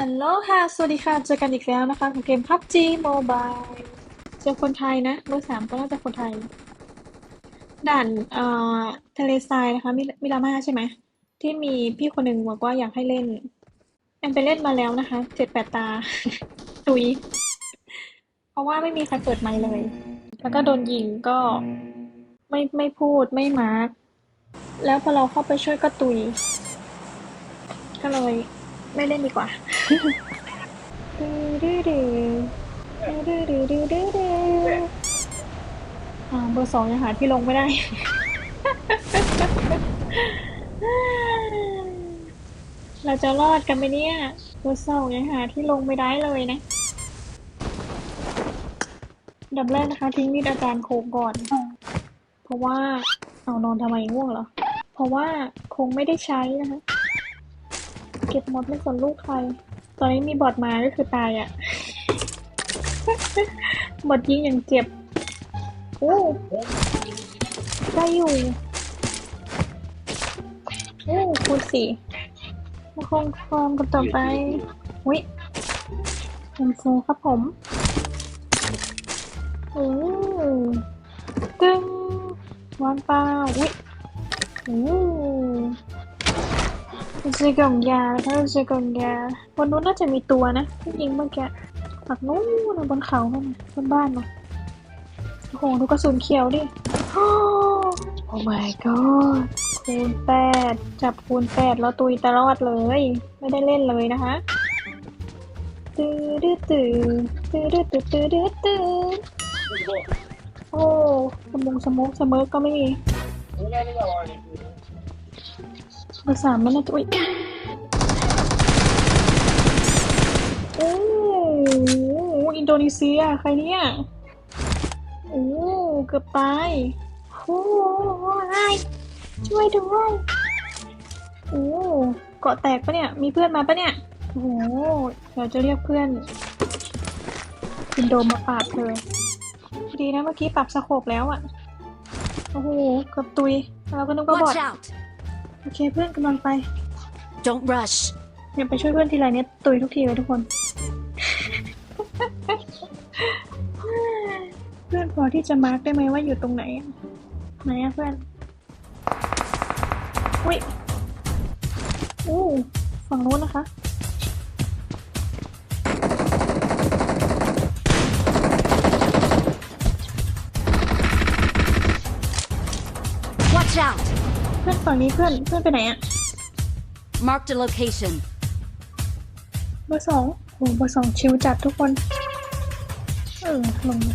อัลโหลค่ะ สวัสดีค่ะ เจอกันอีกแล้วนะคะกับเกม PUBG Mobile เจอคนไทยนะเบอร์สามก็น่าจะคนไทย ด่านเอ่อทะเลทรายนะคะมิมิรามาใช่ไหม ที่มีพี่คนหนึ่งบอกว่าอยากให้เล่น แอมไปเล่นมาแล้วนะคะ เจ็ดแปดตา ตุย เพราะว่าไม่มีใครเปิดไมค์เลย แล้วก็โดนยิงก็ไม่ไม่พูดไม่มาร์กแล้วพอเราเข้าไปช่วยก็ตุย ก็เลย ไม่เล่นดีกว่าอ่าเบอร์สองยังหาที่ลงไม่ได้ เราจะรอดกันไหมเนี่ยเบอร์สองยังหาที่ลงไม่ได้เลยนะดับแรกนะคะทิ้งมีดอาจารย์โคงก่อน เพราะว่าเอานอนทำไมง่วงเหรอ เพราะว่าคงไม่ได้ใช้นะคะ เก็บหมดไม่สนลูกใคร ตอนนี้มีบอทมาก็คือตายอะ่ะ บอทยิงอย่างเจ็บ โอ้ได้อยู่ โอ้คูณสี่มาคงฟอร์มกันต่อไปอุ้ยเอ็มโฟครับผมโอ้ตึ้งวางเปลาอุ้ยโอ้ ซื้อกล่องยาแล้วก็ซื้อกล่องยาบนนู้นน่าจะมีตัวนะที่ยิงเมื่อกี้ปักนู้นนะบนเขานั่นบนบ้านเนาะโอ้โหดูกระสุนเขียวดิโอ้ my god คูณแปดจับคูณแปดแล้วตุยตลอดเลย ไม่ได้เล่นเลยนะคะตื้อดื้อตื้อตื้อดื้อตื้อตื้อดื้อตื้อโอ้สมงสมกสมกก็ไม่มี เบอร์สามมันน่าจะอุ้ยโอ้อินโดนีเซียใครเนี่ยโอ้เกือบตายโอ้ยช่วยด้วยโอ้เกาะแตกปะเนี่ย มีเพื่อนมาปะเนี่ยโอ้เดี๋ยวจะเรียกเพื่อนอินโดมาปราบเธอดีนะเมื่อกี้ปรับสโคปแล้วอะ่ะโอ้โหเกือบตุยเราก็นึกว่าบอด อเคเพื่อนกำลังไป Don't rush. เนี่ยไปช่วยเพื่อนทีไรเนี่ยตุยทุกทีเลยทุกคน เพื่อนพอที่จะมาร์กได้ไหมว่าอยู่ตรงไหนอะไหนอะเพื่อนอุ้ยอู้ฝั่งนู้นนะคะ Watch out! เพื่อนฝั่งนี้เพื่อนเพื่อนไปไหนอะ Marked a location. เบอร์สองโหเบอร์สองชิวจัดทุกคน เออลงมา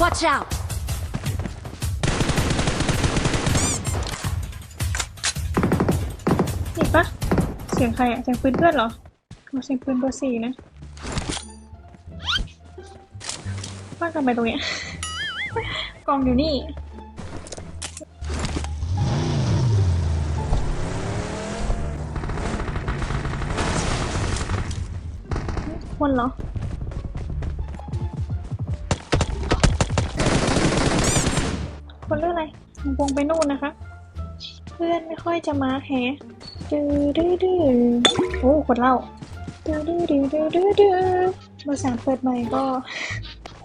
Watch out! นี่ปะเสียงใครอะเสียงปืนเพื่อนเหรอเอาเสียงปืนเบอร์สี่นะากลับไปตรงเนี้ยกองอยู่นี่ คนเหรอคนเรื่องอะไรวงไปนู่นนะคะ เพื่อนไม่ค่อยจะมาแฮดื้อดื้อดื้อโอ้คนเล่าดื้อดื้อดื้อดื้อดื้อดื้อเบอร์สามเปิดใหม่ก็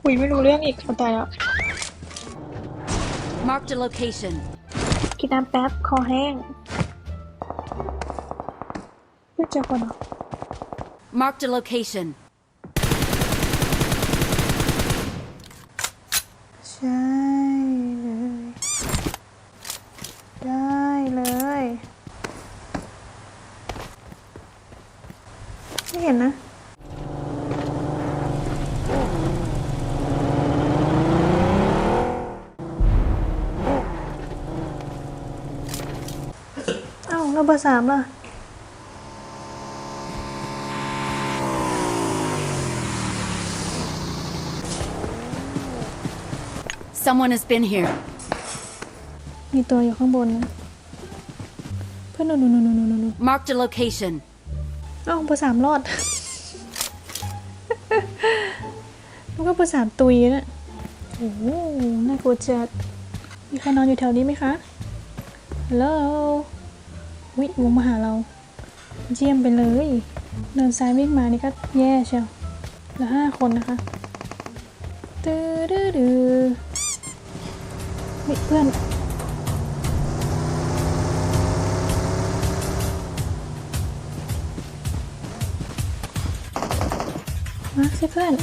คุยไม่รู้เรื่องอีกเข้าใจแล้ว Marked a location. กินน้ำแป๊บคอแห้งเพื่อนเจอคนเหรอ Marked a location. ใช่ เอ้าแล้วเบอร์สามล่ะ Someone has been here. มีตัวอยู่ข้างบนนะเพื่อนนู่นนู่นนู่นนู่นนู่น Marked a location. เอ้าเบอร์สามรอดมันก็เบอร์สามตุยนะโอ้โหน่ากลัวจัดมีใครนอนอยู่แถวนี้ไหมคะ ฮัลโหล วิวงมาหาเรา เจียมไปเลย เดินซ้ายวิ่งมานี่ก็แย่เชียวเหลือห้าคนนะคะตื้อดื้อดื้อเฮ้ยเพื่อนมาสิเพื่อน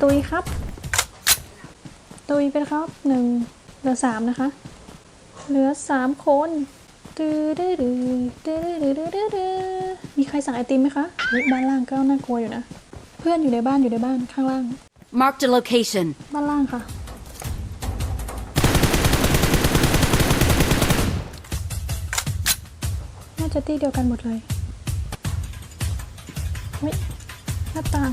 ตุยครับ ตุยเป็นครับหนึ่ง เหลือสามนะคะ เหลือสามคนดื้อดื้อดื้อดื้อดื้อดื้อดื้อดื้อมีใครสั่งไอติมไหมคะเฮ้ยบ้านล่างก็น่ากลัวอยู่นะ เพื่อนอยู่ในบ้านอยู่ในบ้านข้างล่าง Marked a location. บ้านล่างค่ะ น่าจะตีเดียวกันหมดเลยเฮ้ยหน้าต่าง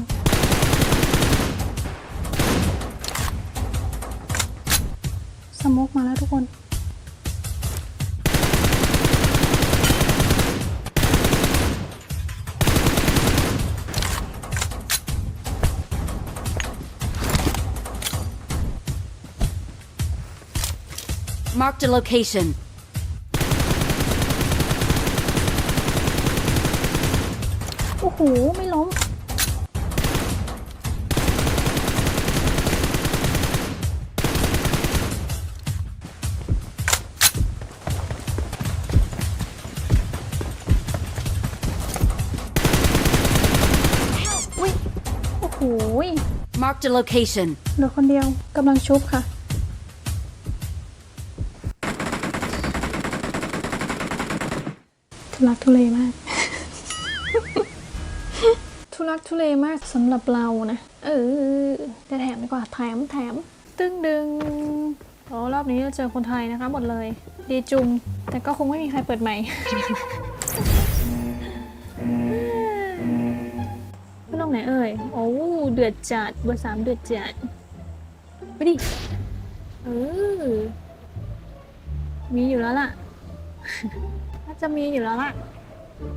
สโมกมาแล้วทุกคน Marked a location. โอ้โห ไม่ล้ม Marked a location. เหลือคนเดียวกำลังชุบค่ะ ทุลักทุเลมาก ทุลักทุเลมากสำหรับเรานะ เออจะแถมดีกว่า แถมแถม ตึ้งดึงโอ้รอบนี้เราเจอคนไทยนะคะหมดเลย ดีจุง แต่ก็คงไม่มีใครเปิดใหม่ ไม่ลงไหนเอ่ย โอ้เดือดจัดเบอร์สามเดือดจัดไปดิ เออ มีอยู่แล้วล่ะ น่าจะมีอยู่แล้วล่ะ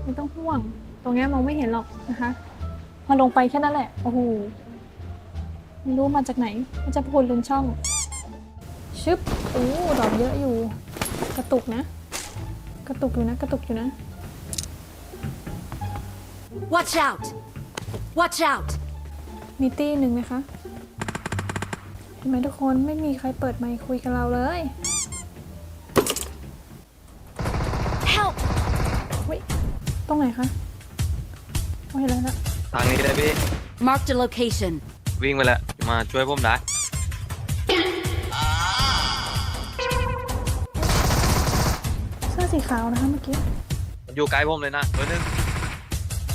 ไม่ต้องห่วง ตรงเนี้ยมองไม่เห็นหรอกนะคะ พอลงไปแค่นั้นแหละ โอ้โห ไม่รู้มาจากไหน มันจะพูดลุนช่อง ชึบ โอ้ดอกเยอะอยู่ กระตุกนะ กระตุกอยู่นะ กระตุกอยู่นะ Watch out! Watch out! มีตี้หนึ่งไหมคะ เห็นไหมทุกคนไม่มีใครเปิดไมค์คุยกับเราเลย Help! เฮ้ยตรงไหนคะโอ้ยเห็นแล้วนะทางนี้เลยพี่ Marked a location. วิ่งไปแล้วมาช่วยผมได้เสื้อสีขาวนะคะเมื่อกี้ มันอยู่ใกล้ผมเลยนะตัวนึง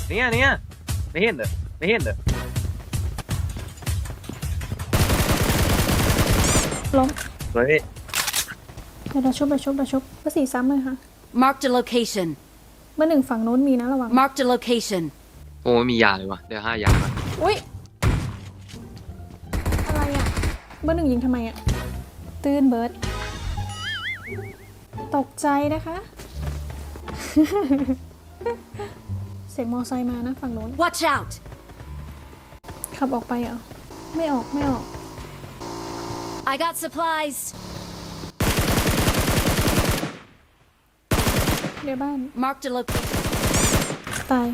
เนี่ยเนี่ยไม่เห็นเหรอ ไม่เห็นเหรอล้ม สวยพี่เดี๋ยวเราชุบเราชุบเราชุบเบอร์สี่ซ้ำเลยค่ะ Marked a location. เบอร์หนึ่งฝั่งนู้นมีนะระวัง Marked a location. โอ้ไม่มียาเลยวะเดี๋ยวห้ายามาอุ้ยอะไรอะ เบอร์หนึ่งยิงทำไมอะ ตื่นเบิร์ดตกใจนะคะ เสียงมอไซค์มานะฝั่งนู้น Watch out! ขับออกไปเหรอ ไม่ออกไม่ออก I got supplies. เดี๋ยวบ้าน Marked a location. ตาย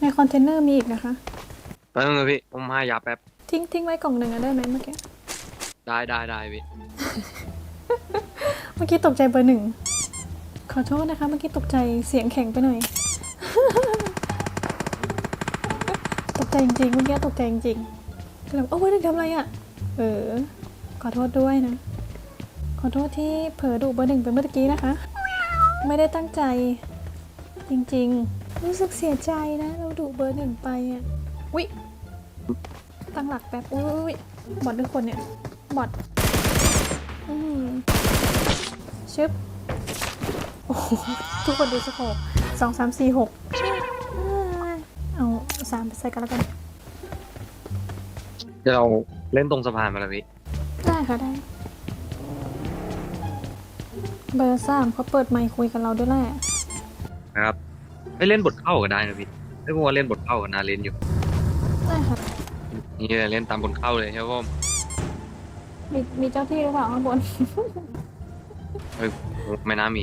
ในคอนเทนเนอร์มีอีกนะคะ แป๊บนึงนะพี่ผมห้ายาแป๊บ ทิ้งทิ้งไว้กล่องหนึ่งอะได้ไหมเมื่อกี้ ได้ได้ได้พี่เมื่อกี้ตกใจเบอร์หนึ่ง ขอโทษนะคะ เมื่อกี้ตกใจเสียงแข็งไปหน่อยตก ใจจริงเมื่อกี้ตกใจจริงก็เลยบโอ้เบอร์หนึ่งทำอะไรอะเออ ขอโทษด้วยนะ ขอโทษที่เผลอดุเบอร์หนึ่งไปเมื่อกี้นะคะ ไม่ได้ตั้งใจ จริงๆ รู้สึกเสียใจนะ เราดุเบอร์หนึ่งไปอะวิตั้งหลักแป๊บอุ้ยบอดด้วยคนเนี่ยบอดอืมชึบโอ้โหทุกคนดูสโคปสองสามสี่หก สามไปใส่กันแล้วกัน เดี๋ยวเราเล่นตรงสะพานมาแล้วพี่ได้ค่ะได้ เบอร์สามเขาเปิดไมค์คุยกับเราด้วยแหละนะครับไม่เล่นบทเข้าก็ได้นะพี่ไม่ผมว่าเล่นบทเข้าก็น่าเล่นอยู่ ได้ค่ะ นี่เล่นตามบทเข้าเลยใช่ไหมผมมีมีเจ้าที่หรือเปล่าข้างบน เฮ้ยไม่น่ามี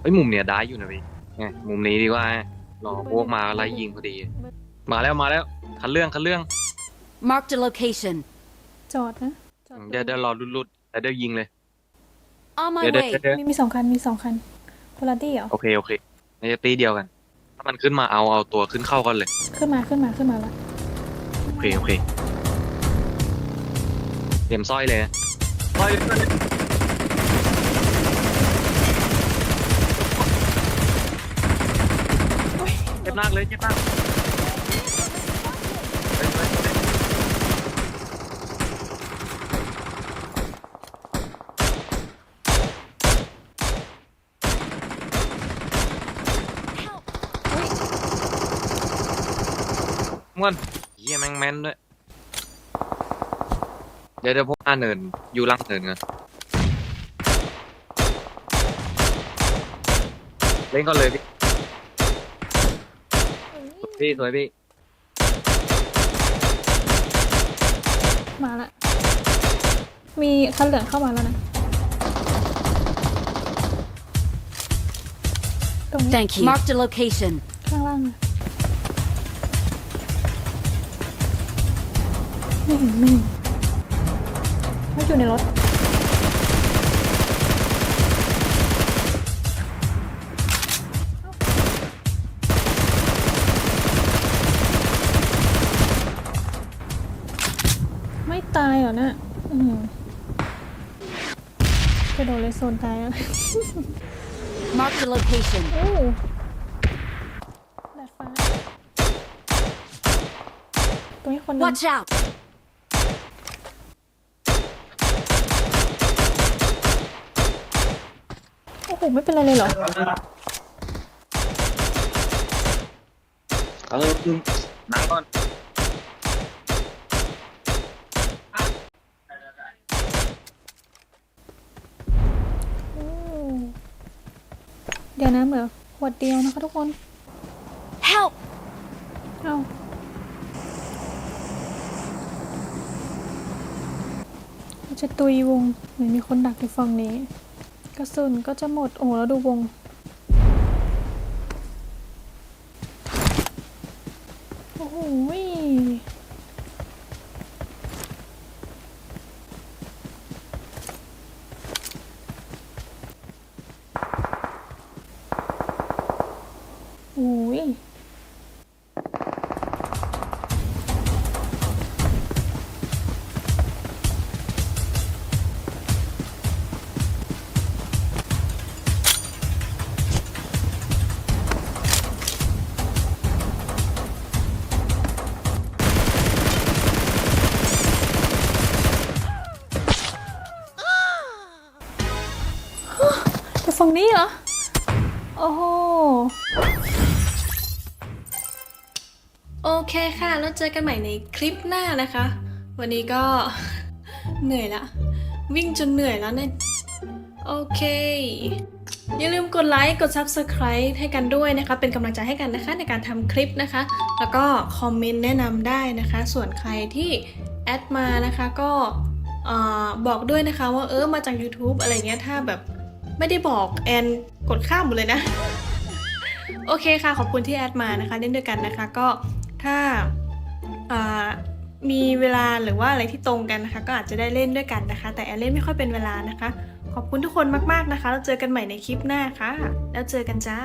เฮ้ยมุมเนี้ยได้อยู่นะพี่ไงมุมนี้ดีกว่ารอพวกมาไล่ยิงพอดี มาแล้วมาแล้ว คันเรื่องคันเรื่อง Marked a location. จอดนะจอดเดี๋ยวเดี๋ยวรอรุดๆแล้วเดี๋ยวยิงเลย On my เดี๋ยวเดี๋ยว way. เดี๋ยวมีมีสองคันมีสองคันคนละตี้เหรอ โอเคโอเคในจะตีเดียวกัน ถ้ามันขึ้นมาเอาเอาตัวขึ้นเข้ากันเลย ขึ้นมาขึ้นมาขึ้นมาแล้วโอเคโอเคเตรียมสร้อยเลยนะสร้อยเลยเจ็บหนักเลยเจ็บหนักเฮ้ยเฮ้ยเฮ้ย ม่วนเฮียแม่งแม่นด้วย เดี๋ยวเดี๋ยวพวกอาเนินอยู่ล่างเนินกันเล่นก่อนเลยพี่พี่สวยพี่ มาละ มีคันเหลืองเข้ามาแล้วนะ ตรงนี้ Thank you. Marked a location. ข้างล่างนะ ไม่เห็นไม่เห็นไม่อยู่ในรถ ไม่ตายเหรอนะอืมกระโดดเลยโซนตายแล้ว Marked a location. โอ้ดาดฟ้าตรงนี้คนหนึง Watch out. โอ้โหไม่เป็นไรเลยเหรอเออนั่งก่อนโอ้เดี๋ยวนะเหมือขวดเดียวนะคะทุกคน Help. เอาเราจะตุยวงเหมือนมีคนดักอยู่ฝั่งนี้ กระสุนก็จะหมด โอ้โหแล้วดูวง โอ้โห นี้เหรอ โอ้โห โอเคค่ะ แล้วเจอกันใหม่ในคลิปหน้านะคะ วันนี้ก็ เหนื่อยละ วิ่งจนเหนื่อยแล้วเนี่ย โอเค อย่าลืมกดไลค์ กด Subscribe ให้กันด้วยนะคะ เป็นกำลังใจให้กันนะคะในการทำคลิปนะคะ แล้วก็คอมเมนต์แนะนำได้นะคะ ส่วนใครที่แอดมานะคะก็บอกด้วยนะคะว่าเออมาจาก YouTube อะไรเงี้ยถ้าแบบ ไม่ได้บอกแอนกดข้ามหมดเลยนะ โอเคค่ะ ขอบคุณที่แอดมานะคะ เล่นด้วยกันนะคะ ก็ถ้าามีเวลาหรือว่าอะไรที่ตรงกันนะคะ ก็อาจจะได้เล่นด้วยกันนะคะ แต่แอนเล่นไม่ค่อยเป็นเวลานะคะ ขอบคุณทุกคนมากๆนะคะ แล้วเจอกันใหม่ในคลิปหน้าค่ะ แล้วเจอกันจ้า